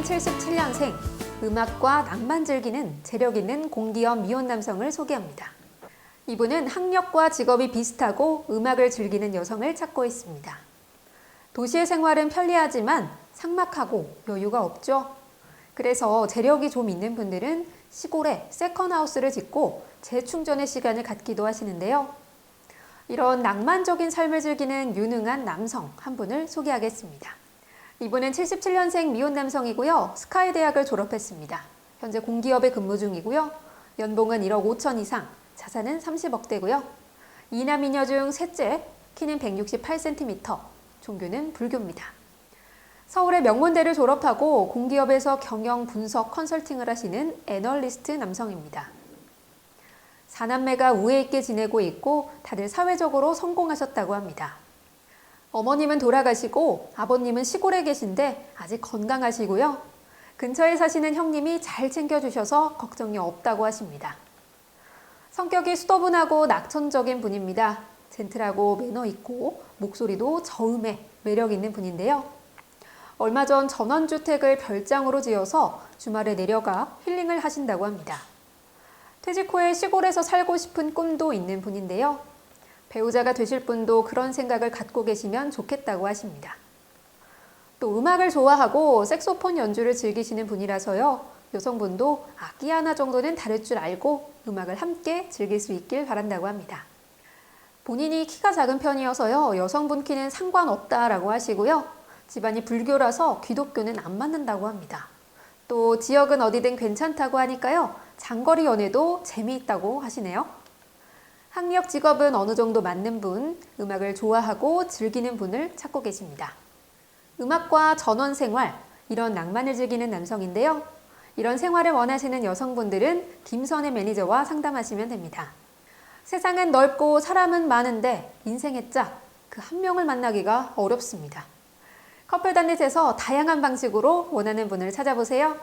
1977년생 음악과 낭만 즐기는 재력 있는 공기업 미혼 남성을 소개합니다. 이분은 학력과 직업이 비슷하고 음악을 즐기는 여성을 찾고 있습니다. 도시의 생활은 편리하지만 삭막하고 여유가 없죠. 그래서 재력이 좀 있는 분들은 시골에 세컨하우스를 짓고 재충전의 시간을 갖기도 하시는데요. 이런 낭만적인 삶을 즐기는 유능한 남성 한 분을 소개하겠습니다. 이분은 77년생 미혼 남성이고요. 스카이 대학을 졸업했습니다. 현재 공기업에 근무 중이고요. 연봉은 1억 5천 이상, 자산은 30억대고요. 이남 이녀 중 셋째, 키는 168cm, 종교는 불교입니다. 서울의 명문대를 졸업하고 공기업에서 경영 분석 컨설팅을 하시는 애널리스트 남성입니다. 사남매가 우애 있게 지내고 있고 다들 사회적으로 성공하셨다고 합니다. 어머님은 돌아가시고 아버님은 시골에 계신데 아직 건강하시고요. 근처에 사시는 형님이 잘 챙겨주셔서 걱정이 없다고 하십니다. 성격이 수더분하고 낙천적인 분입니다. 젠틀하고 매너 있고 목소리도 저음에 매력 있는 분인데요. 얼마 전 전원주택을 별장으로 지어서 주말에 내려가 힐링을 하신다고 합니다. 퇴직 후에 시골에서 살고 싶은 꿈도 있는 분인데요. 배우자가 되실 분도 그런 생각을 갖고 계시면 좋겠다고 하십니다. 또 음악을 좋아하고 색소폰 연주를 즐기시는 분이라서요. 여성분도 악기 하나 정도는 다룰 줄 알고 음악을 함께 즐길 수 있길 바란다고 합니다. 본인이 키가 작은 편이어서요. 여성분 키는 상관없다라고 하시고요. 집안이 불교라서 기독교는 안 맞는다고 합니다. 또 지역은 어디든 괜찮다고 하니까요. 장거리 연애도 재미있다고 하시네요. 학력 직업은 어느 정도 맞는 분, 음악을 좋아하고 즐기는 분을 찾고 계십니다. 음악과 전원 생활, 이런 낭만을 즐기는 남성인데요. 이런 생활을 원하시는 여성분들은 김선의 매니저와 상담하시면 됩니다. 세상은 넓고 사람은 많은데 인생의 짝, 그 한 명을 만나기가 어렵습니다. 커플 단넷에서 다양한 방식으로 원하는 분을 찾아보세요.